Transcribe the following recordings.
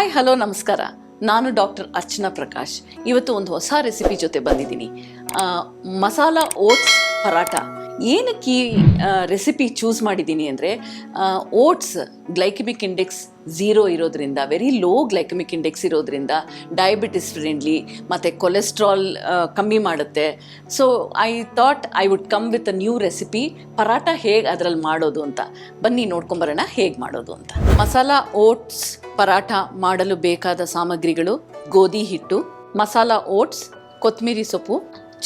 Hi hello ನಮಸ್ಕಾರ. ನಾನು doctor Archana Prakash. ಇವತ್ತು ಒಂದು ಹೊಸ ರೆಸಿಪಿ ಜೊತೆ ಬಂದಿದ್ದೀನಿ. ಮಸಾಲಾ ಓಟ್ಸ್ ಪರಾಟ ಏನಕ್ಕೆ ಈ ರೆಸಿಪಿ ಚೂಸ್ ಮಾಡಿದ್ದೀನಿ ಅಂದರೆ ಓಟ್ಸ್ ಗ್ಲೈಕಮಿಕ್ ಇಂಡೆಕ್ಸ್ ಝೀರೋ ಇರೋದ್ರಿಂದ ವೆರಿ ಲೋ ಗ್ಲೈಕಮಿಕ್ ಇಂಡೆಕ್ಸ್ ಇರೋದ್ರಿಂದ ಡಯಾಬಿಟಿಸ್ ಫ್ರೆಂಡ್ಲಿ ಮತ್ತು ಕೊಲೆಸ್ಟ್ರಾಲ್ ಕಮ್ಮಿ ಮಾಡುತ್ತೆ. So I thought I would come with a new recipe paratha ಹೇಗೆ ಅದರಲ್ಲಿ ಮಾಡೋದು ಅಂತ. ಬನ್ನಿ ನೋಡ್ಕೊಂಬರೋಣ ಹೇಗೆ ಮಾಡೋದು ಅಂತ. ಮಸಾಲ ಓಟ್ಸ್ ಪರಾಟ ಮಾಡಲು ಬೇಕಾದ ಸಾಮಗ್ರಿಗಳು ಗೋಧಿ ಹಿಟ್ಟು, ಮಸಾಲ ಓಟ್ಸ್ ಕೊತ್ತಂಬರಿ ಸೊಪ್ಪು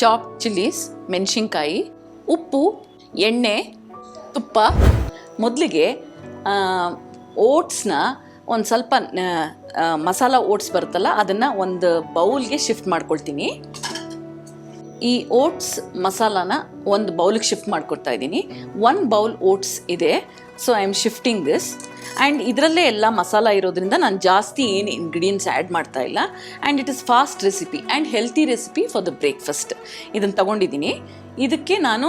ಚಾಪ್ ಚಿಲ್ಲೀಸ್ ಮೆಣಸಿನ್ಕಾಯಿ ಉಪ್ಪು, ಎಣ್ಣೆ, ತುಪ್ಪ. ಮೊದಲಿಗೆ ಓಟ್ಸ್ನ ಒಂದು ಸ್ವಲ್ಪ ಮಸಾಲ ಓಟ್ಸ್ ಬರುತ್ತಲ್ಲ, ಅದನ್ನು ಒಂದು ಬೌಲ್ಗೆ ಶಿಫ್ಟ್ ಮಾಡ್ಕೊಳ್ತೀನಿ. ಈ ಓಟ್ಸ್ ಮಸಾಲಾನ ಒಂದು ಬೌಲ್ಗೆ ಶಿಫ್ಟ್ ಮಾಡ್ಕೊಡ್ತಾ ಇದ್ದೀನಿ. ಒನ್ ಬೌಲ್ ಓಟ್ಸ್ ಇದೆ. So I am shifting this and ಇದರಲ್ಲೇ ಎಲ್ಲ ಮಸಾಲ ಇರೋದ್ರಿಂದ ನಾನು ಜಾಸ್ತಿ ಏನು ಇಂಗ್ರೀಡಿಯೆಂಟ್ಸ್ ಆ್ಯಡ್ ಮಾಡ್ತಾ ಇಲ್ಲ. And it is fast recipe and healthy recipe for the breakfast ಇದನ್ನು ತಗೊಂಡಿದ್ದೀನಿ. ಇದಕ್ಕೆ ನಾನು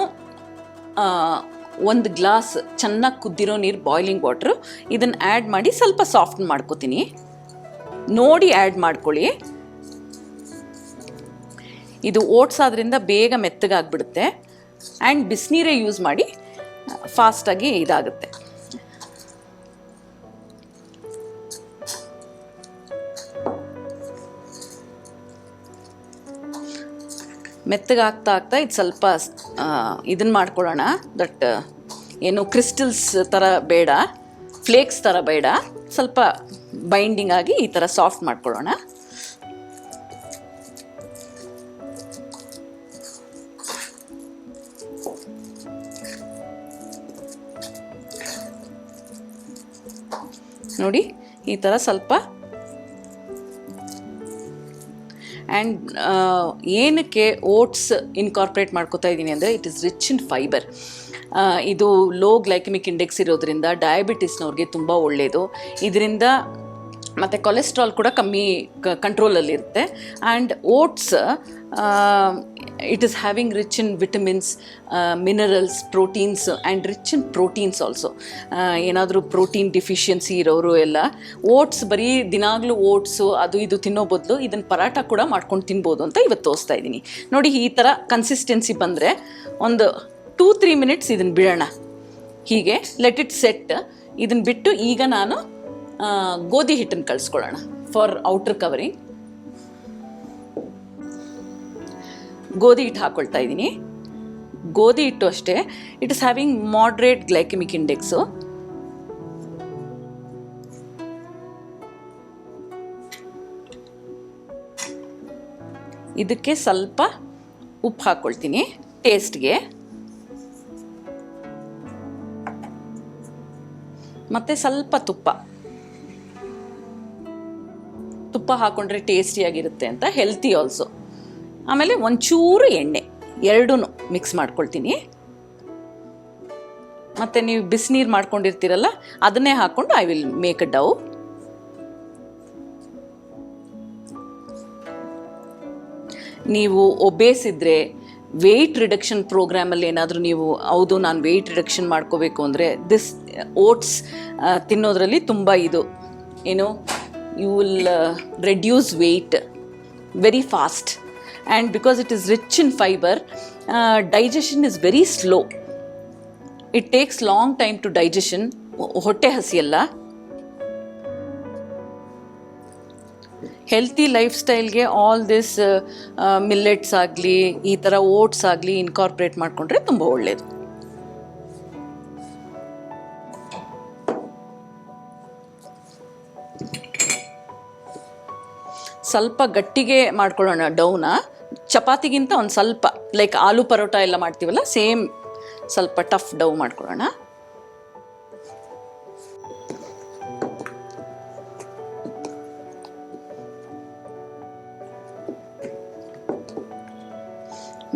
ಒಂದು ಗ್ಲಾಸ್ ಚೆನ್ನಾಗಿ ಕುದ್ದಿರೋ ನೀರು ಬಾಯ್ಲಿಂಗ್ ವಾಟ್ರು ಇದನ್ನು ಆ್ಯಡ್ ಮಾಡಿ ಸ್ವಲ್ಪ ಸಾಫ್ಟ್ ಮಾಡ್ಕೋತೀನಿ. ನೋಡಿ ಆ್ಯಡ್ ಮಾಡ್ಕೊಳ್ಳಿ. ಇದು ಓಟ್ಸ್ ಆದ್ರಿಂದ ಬೇಗ ಮೆತ್ತಗಾಗ್ಬಿಡುತ್ತೆ. ಆ್ಯಂಡ್ ಬಿಸಿನೀರೇ ಯೂಸ್ ಮಾಡಿ ಫಾಸ್ಟಾಗಿ ಇದಾಗುತ್ತೆ. ಮೆತ್ತಗಾಗ್ತಾ ಆಗ್ತಾ ಇದು ಸ್ವಲ್ಪ ಇದನ್ನ ಮಾಡ್ಕೊಳ್ಳೋಣ ದಟ್ ಏನು ಕ್ರಿಸ್ಟಲ್ಸ್ ಥರ ಬೇಡ ಫ್ಲೇಕ್ಸ್ ಥರ ಬೇಡ. ಸ್ವಲ್ಪ ಬೈಂಡಿಂಗ್ ಆಗಿ ಈ ಥರ ಸಾಫ್ಟ್ ಮಾಡ್ಕೊಳ್ಳೋಣ ನೋಡಿ, ಈ ಥರ ಸ್ವಲ್ಪ. ಆ್ಯಂಡ್ ಏನಕ್ಕೆ ಓಟ್ಸ್ ಇನ್ಕಾರ್ಪೊರೇಟ್ ಮಾಡ್ಕೋತಾ ಇದ್ದೀನಿ ಅಂದರೆ it is rich in fibre ಇದು ಲೋ ಗ್ಲೈಕಮಿಕ್ ಇಂಡೆಕ್ಸ್ ಇರೋದ್ರಿಂದ ಡಯಾಬಿಟಿಸ್ನವ್ರಿಗೆ ತುಂಬ ಒಳ್ಳೆಯದು ಇದರಿಂದ ಮತ್ತು ಕೊಲೆಸ್ಟ್ರಾಲ್ ಕೂಡ ಕಮ್ಮಿ ಕಂಟ್ರೋಲಲ್ಲಿರುತ್ತೆ and oats it is having rich in vitamins minerals proteins and rich in proteins also ಏನಾದರೂ ಪ್ರೋಟೀನ್ ಡಿಫಿಷಿಯನ್ಸಿ ಇರೋರು ಎಲ್ಲ ಓಟ್ಸ್ ಬರೀ ದಿನಾಗಲೂ ಓಟ್ಸು ಅದು ಇದು ತಿನ್ನೋ ಬದಲು ಇದನ್ನು ಪರಾಟ ಕೂಡ ಮಾಡ್ಕೊಂಡು ತಿನ್ಬೋದು ಅಂತ ಇವತ್ತು ತೋರಿಸ್ತಾ ಇದ್ದೀನಿ. ನೋಡಿ ಈ ಥರ ಕನ್ಸಿಸ್ಟೆನ್ಸಿ ಬಂದರೆ ಒಂದು ಟೂ ತ್ರೀ ಮಿನಿಟ್ಸ್ ಇದನ್ನು ಬಿಡೋಣ. ಹೀಗೆ ಲೆಟ್ ಇಟ್ ಸೆಟ್ ಇದನ್ನು ಬಿಟ್ಟು ಈಗ ನಾನು ಗೋಧಿ ಹಿಟ್ಟನ್ನು ಕಳಿಸ್ಕೊಳ್ಳೋಣ ಫಾರ್ ಔಟರ್ ಕವರಿಂಗ್ ಗೋಧಿ ಹಿಟ್ಟು ಹಾಕ್ಕೊಳ್ತಾ ಇದ್ದೀನಿ. ಗೋಧಿ ಹಿಟ್ಟು ಅಷ್ಟೇ. It is having moderate glycemic index ಇದಕ್ಕೆ ಸ್ವಲ್ಪ ಉಪ್ಪು ಹಾಕ್ಕೊಳ್ತೀನಿ ಟೇಸ್ಟ್ಗೆ ಮತ್ತು ಸ್ವಲ್ಪ ತುಪ್ಪ. ತುಪ್ಪ ಹಾಕೊಂಡ್ರೆ ಟೇಸ್ಟಿಯಾಗಿರುತ್ತೆ ಅಂತ ಹೆಲ್ತಿ ಆಲ್ಸೋ ಆಮೇಲೆ ಒಂಚೂರು ಎಣ್ಣೆ ಎರಡೂ ಮಿಕ್ಸ್ ಮಾಡ್ಕೊಳ್ತೀನಿ. ಮತ್ತು ನೀವು ಬಿಸಿನೀರು ಮಾಡ್ಕೊಂಡಿರ್ತೀರಲ್ಲ, ಅದನ್ನೇ ಹಾಕ್ಕೊಂಡು I will make a dough ನೀವು ಒಬೇಸ್ ಇದ್ದರೆ ವೆಯ್ಟ್ ರಿಡಕ್ಷನ್ ಪ್ರೋಗ್ರಾಮಲ್ಲಿ ಏನಾದರೂ ನೀವು, ಹೌದು, ನಾನು ವೆಯ್ಟ್ ರಿಡಕ್ಷನ್ ಮಾಡ್ಕೋಬೇಕು ಅಂದರೆ ದಿಸ್ ಓಟ್ಸ್ ತಿನ್ನೋದ್ರಲ್ಲಿ ತುಂಬ ಇದು, ಏನು you will reduce weight very fast and because it is rich in fibre digestion is very slow it takes long time to digestion ಹೊಟ್ಟೆ ಹಸಿಯಲ್ಲ? ಹೆಲ್ತಿ ಲೈಫ್ ಸ್ಟೈಲ್ಗೆ ಆಲ್ ದಿಸ್ ಮಿಲ್ಲೆಟ್ಸ್ ಆಗಲಿ, ಈ ಥರ ಓಟ್ಸ್ ಆಗಲಿ ಇನ್ಕಾರ್ಪ್ರೇಟ್ ಮಾಡಿಕೊಂಡ್ರೆ ತುಂಬ ಒಳ್ಳೆಯದು ಸ್ವಲ್ಪ ಗಟ್ಟಿಗೆ ಮಾಡ್ಕೊಳ್ಳೋಣ ಡೌನ. ಚಪಾತಿಗಿಂತ ಒಂದು ಸ್ವಲ್ಪ ಲೈಕ್ ಆಲೂ ಪರೋಟ ಎಲ್ಲ ಮಾಡ್ತೀವಲ್ಲ, ಸೇಮ್ ಸ್ವಲ್ಪ ಟಫ್ ಡೌ ಮಾಡ್ಕೊಳ್ಳೋಣ.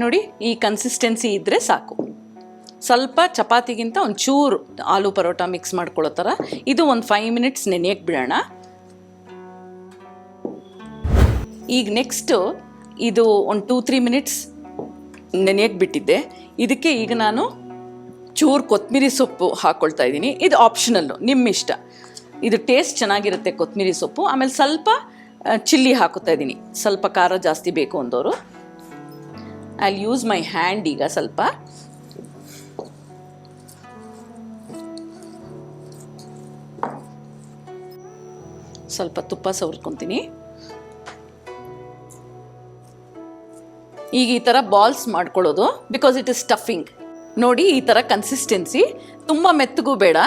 ನೋಡಿ, ಈ ಕನ್ಸಿಸ್ಟೆನ್ಸಿ ಇದ್ದರೆ ಸಾಕು. ಸ್ವಲ್ಪ ಚಪಾತಿಗಿಂತ ಒಂದು ಚೂರು ಆಲೂ ಪರೋಟ ಮಿಕ್ಸ್ ಮಾಡ್ಕೊಳ್ಳೋ ಥರ ಇದು ಒಂದು ಫೈವ್ ಮಿನಿಟ್ಸ್ ನೆನೆಯಕ್ಕೆ ಬಿಡೋಣ. ಈಗ ನೆಕ್ಸ್ಟು ಇದು ಒಂದು ಟೂ ತ್ರೀ ಮಿನಿಟ್ಸ್ ನೆನೆಯಕ್ಕೆ ಬಿಟ್ಟಿದ್ದೆ. ಇದಕ್ಕೆ ಈಗ ನಾನು ಚೂರು ಕೊತ್ತಂಬರಿ ಸೊಪ್ಪು ಹಾಕ್ಕೊಳ್ತಾ ಇದ್ದೀನಿ. ಇದು ಆಪ್ಷನಲ್ಲು ನಿಮ್ಮ ಇಷ್ಟ ಇದು ಟೇಸ್ಟ್ ಚೆನ್ನಾಗಿರುತ್ತೆ ಕೊತ್ತಂಬರಿ ಸೊಪ್ಪು. ಆಮೇಲೆ ಸ್ವಲ್ಪ ಚಿಲ್ಲಿ ಹಾಕುತ್ತಾ ಇದ್ದೀನಿ. ಸ್ವಲ್ಪ ಖಾರ ಜಾಸ್ತಿ ಬೇಕು ಅಂದವರು ಐ ಯೂಸ್ ಮೈ ಹ್ಯಾಂಡ್ ಈಗ ಸ್ವಲ್ಪ. ಸ್ವಲ್ಪ ತುಪ್ಪ ಸವರ್ಕೊತೀನಿ. ಈಗ ಈ ಥರ ಬಾಲ್ಸ್ ಮಾಡ್ಕೊಳ್ಳೋದು ಬಿಕಾಸ್ ಇಟ್ ಇಸ್ ಸ್ಟಫಿಂಗ್ ನೋಡಿ ಈ ಥರ ಕನ್ಸಿಸ್ಟೆನ್ಸಿ ತುಂಬ ಮೆತ್ತಗೂ ಬೇಡ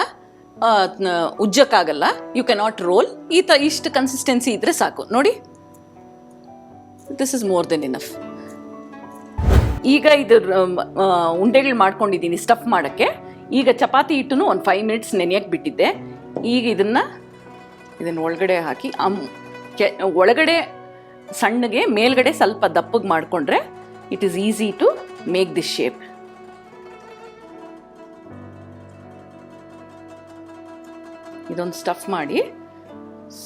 ಉಜ್ಜಕ್ಕಾಗಲ್ಲ ಯು ಕೆನಾಟ್ ರೋಲ್ ಈ ತ, ಇಷ್ಟು ಕನ್ಸಿಸ್ಟೆನ್ಸಿ ಇದ್ದರೆ ಸಾಕು. ನೋಡಿ this is more than enough ಈಗ ಇದು ಉಂಡೆಗಳು ಮಾಡ್ಕೊಂಡಿದ್ದೀನಿ ಸ್ಟಫ್ ಮಾಡೋಕ್ಕೆ. ಈಗ ಚಪಾತಿ ಹಿಟ್ಟು ಒಂದು ಫೈವ್ ಮಿನಿಟ್ಸ್ ನೆನೆಯಕ್ಕೆ ಬಿಟ್ಟಿದ್ದೆ. ಈಗ ಇದನ್ನು ಇದನ್ನು ಒಳಗಡೆ ಹಾಕಿ, ಅಮ್, ಕೆ, ಒಳಗಡೆ ಸಣ್ಣಗೆ ಮೇಲ್ಗಡೆ ಸ್ವಲ್ಪ ದಪ್ಪಗೆ ಮಾಡಿಕೊಂಡ್ರೆ it is easy to make this shape ಇದೊಂದು ಸ್ಟಫ್ ಮಾಡಿ.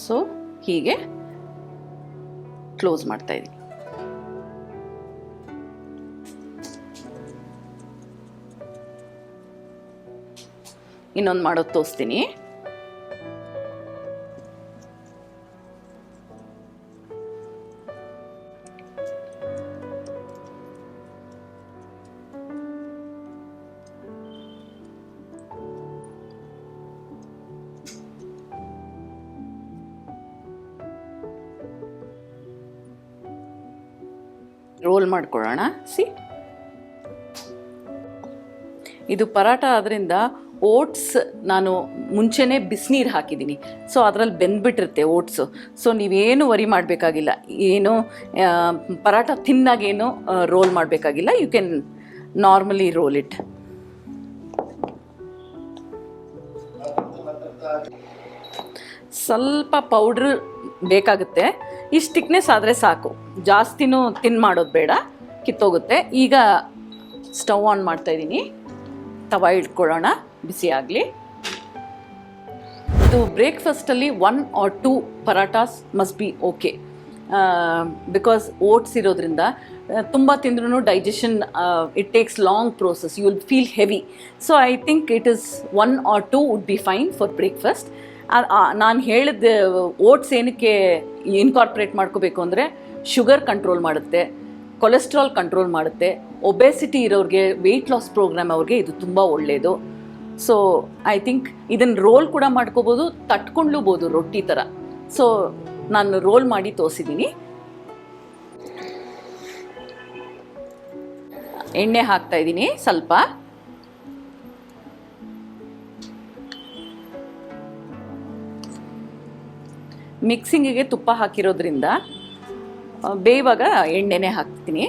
ಸೊ ಹೀಗೆ ಕ್ಲೋಸ್ ಮಾಡ್ತಾ ಇದ್ದೀನಿ. ಇನ್ನೊಂದು ಮಾಡೋದು ತೋರಿಸ್ತೀನಿ. ರೋಲ್ ಮಾಡ್ಕೊಳ್ಳೋಣ. ಸಿ. ಇದು ಪರಾಟ ಆದ್ರಿಂದ ಓಟ್ಸ್ ನಾನು ಮುಂಚೆನೇ ಬಿಸಿನೀರು ಹಾಕಿದ್ದೀನಿ. ಸೊ ಅದರಲ್ಲಿ ಬೆಂದ್ಬಿಟ್ಟಿರುತ್ತೆ ಓಟ್ಸು. ಸೊ ನೀವೇನು ವರಿ ಮಾಡಬೇಕಾಗಿಲ್ಲ. ಏನು ಪರಾಟ ತಿನ್ನಾಗೇನು ರೋಲ್ ಮಾಡಬೇಕಾಗಿಲ್ಲ. You can normally roll it ಸ್ವಲ್ಪ ಪೌಡ್ರ್ ಬೇಕಾಗುತ್ತೆ. ಇಷ್ಟು ತಿಕ್ನೆಸ್ ಆದರೆ ಸಾಕು. ಜಾಸ್ತಿನೂ ತಿನ್ ಮಾಡೋದು ಬೇಡ, ಕಿತ್ತೋಗುತ್ತೆ. ಈಗ ಸ್ಟವ್ ಆನ್ ಮಾಡ್ತಾ ಇದ್ದೀನಿ. ತವ ಇಟ್ಕೊಳ್ಳೋಣ, ಬಿಸಿ ಆಗಲಿ. ಇದು ಬ್ರೇಕ್ಫಾಸ್ಟಲ್ಲಿ one or two parathas must be okay because oats ಇರೋದ್ರಿಂದ ತುಂಬ ತಿಂದ್ರೂ digestion it takes long process you will feel heavy so I think it is one or two would be fine for breakfast ನಾನು ಹೇಳಿದ oats ಏನಕ್ಕೆ incorporate ಮಾಡ್ಕೋಬೇಕು ಅಂದರೆ sugar control ಮಾಡುತ್ತೆ cholesterol control ಮಾಡುತ್ತೆ ಒಬೆಸಿಟಿ ಇರೋರಿಗೆ ವೆಯ್ಟ್ ಲಾಸ್ ಪ್ರೋಗ್ರಾಮ್ ಅವ್ರಿಗೆ ಇದು ತುಂಬ ಒಳ್ಳೆಯದು ಸೊ ಐ ಥಿಂಕ್ ಇದನ್ನು ರೋಲ್ ಕೂಡ ಮಾಡ್ಕೋಬೋದು, ತಟ್ಕೊಂಡ್ಲೂಬೋದು ರೊಟ್ಟಿ ಥರ ಸೊ ನಾನು ರೋಲ್ ಮಾಡಿ ತೋರಿಸಿದ್ದೀನಿ ಎಣ್ಣೆ ಹಾಕ್ತಾ ಇದ್ದೀನಿ ಸ್ವಲ್ಪ. ಮಿಕ್ಸಿಂಗಿಗೆ ತುಪ್ಪ ಹಾಕಿರೋದ್ರಿಂದ ಬೇಯುವಾಗ ಎಣ್ಣೆನೇ ಹಾಕ್ತೀನಿ.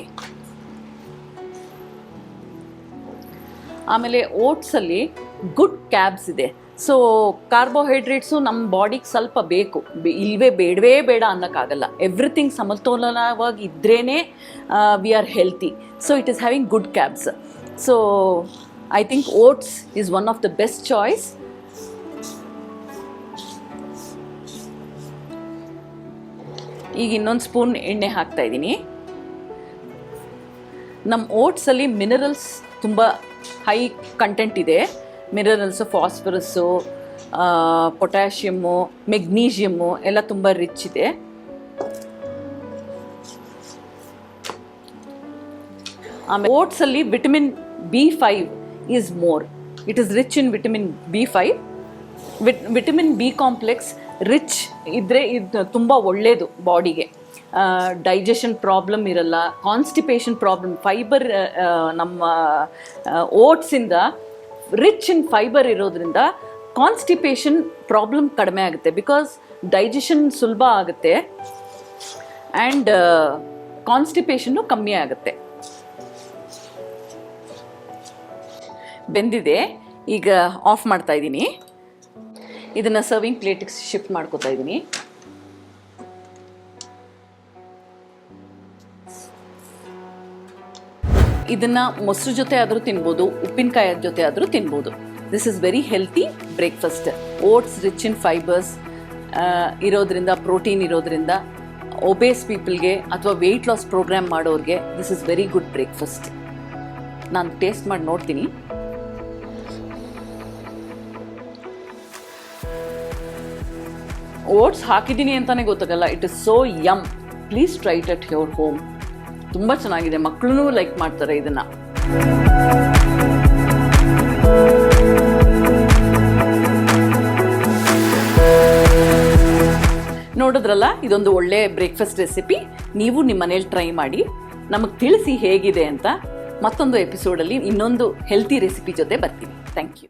ಆಮೇಲೆ ಓಟ್ಸಲ್ಲಿ ಗುಡ್ ಕ್ಯಾಬ್ಸ್ ಇದೆ. ಸೊ ಕಾರ್ಬೋಹೈಡ್ರೇಟ್ಸು ನಮ್ಮ ಬಾಡಿಗೆ ಸ್ವಲ್ಪ ಬೇಕು. ಇಲ್ವೇ ಬೇಡವೇ ಬೇಡ ಅನ್ನೋಕ್ಕಾಗಲ್ಲ. ಎವ್ರಿಥಿಂಗ್ ಸಮತೋಲನವಾಗಿ ಇದ್ರೇ we are healthy so it is having good carbs so I think oats is one of the best choice ಈಗ ಇನ್ನೊಂದು ಸ್ಪೂನ್ ಎಣ್ಣೆ ಹಾಕ್ತಾ ಇದ್ದೀನಿ. ನಮ್ಮ ಓಟ್ಸಲ್ಲಿ ಮಿನರಲ್ಸ್ ತುಂಬ ಹೈ ಕಂಟೆಂಟ್ ಇದೆ. ಮಿನರಲ್ಸು ಫಾಸ್ಫರಸ್ಸು ಪೊಟ್ಯಾಷಿಯಮ್ಮು ಮೆಗ್ನೀಷಿಯಮ್ಮು ಎಲ್ಲ ತುಂಬ ರಿಚ್ ಇದೆ. ಆಮೇಲೆ ಓಟ್ಸಲ್ಲಿ vitamin B five is more it is rich in vitamin B five vit vitamin B complex rich ಇದ್ದರೆ ಇದು ತುಂಬ ಒಳ್ಳೆಯದು ಬಾಡಿಗೆ. ಡೈಜೆಷನ್ ಪ್ರಾಬ್ಲಮ್ ಇರಲ್ಲ ಕಾನ್ಸ್ಟಿಪೇಷನ್ ಪ್ರಾಬ್ಲಮ್ ಫೈಬರ್ ನಮ್ಮ ಓಟ್ಸಿಂದ ರಿಚ್ ಇನ್ ಫೈಬರ್ ಇರೋದ್ರಿಂದ ಕಾನ್ಸ್ಟಿಪೇಷನ್ ಪ್ರಾಬ್ಲಮ್ ಕಡಿಮೆ ಆಗುತ್ತೆ. ಬಿಕಾಸ್ ಡೈಜೆಷನ್ ಸುಲಭ ಆಗುತ್ತೆ ಆ್ಯಂಡ್ ಕಾನ್ಸ್ಟಿಪೇಷನ್ನು ಕಮ್ಮಿ ಆಗುತ್ತೆ. ಬೆಂದಿದೆ, ಈಗ ಆಫ್ ಮಾಡ್ತಾ ಇದ್ದೀನಿ. ಇದನ್ನು ಸರ್ವಿಂಗ್ ಪ್ಲೇಟಿಗೆ ಶಿಫ್ಟ್ ಮಾಡ್ಕೋತಾ ಇದ್ದೀನಿ ಇದನ್ನು ಮೊಸರು ಜೊತೆ ಆದರೂ ತಿನ್ಬೋದು ಉಪ್ಪಿನಕಾಯಿ ಜೊತೆ ಆದರೂ ತಿನ್ಬೋದು. This is very healthy breakfast oats rich in fibres ಇರೋದ್ರಿಂದ ಪ್ರೋಟೀನ್ ಇರೋದ್ರಿಂದ ಒಬೇಸ್ ಪೀಪಲ್ಗೆ ಅಥವಾ ವೆಯ್ಟ್ ಲಾಸ್ ಪ್ರೋಗ್ರಾಮ್ ಮಾಡೋರಿಗೆ this is very good breakfast ನಾನು ಟೇಸ್ಟ್ ಮಾಡಿ ನೋಡ್ತೀನಿ. ಓಟ್ಸ್ ಹಾಕಿದ್ದೀನಿ ಅಂತಾನೆ ಗೊತ್ತಾಗಲ್ಲ. It is so yum please try it at your home ತುಂಬ ಚೆನ್ನಾಗಿದೆ. ಮಕ್ಕಳೂ ಲೈಕ್ ಮಾಡ್ತಾರೆ ಇದನ್ನು. ನೋಡಿದ್ರಲ್ಲ, ಇದೊಂದು ಒಳ್ಳೆ ಬ್ರೇಕ್ಫಾಸ್ಟ್ ರೆಸಿಪಿ ನೀವು ನಿಮ್ಮ ಮನೇಲಿ ಟ್ರೈ ಮಾಡಿ. ನಮಗೆ ತಿಳಿಸಿ ಹೇಗಿದೆ ಅಂತ ಮತ್ತೊಂದು ಎಪಿಸೋಡಲ್ಲಿ ಇನ್ನೊಂದು ಹೆಲ್ತಿ ರೆಸಿಪಿ ಜೊತೆ ಬರ್ತೀನಿ. Thank you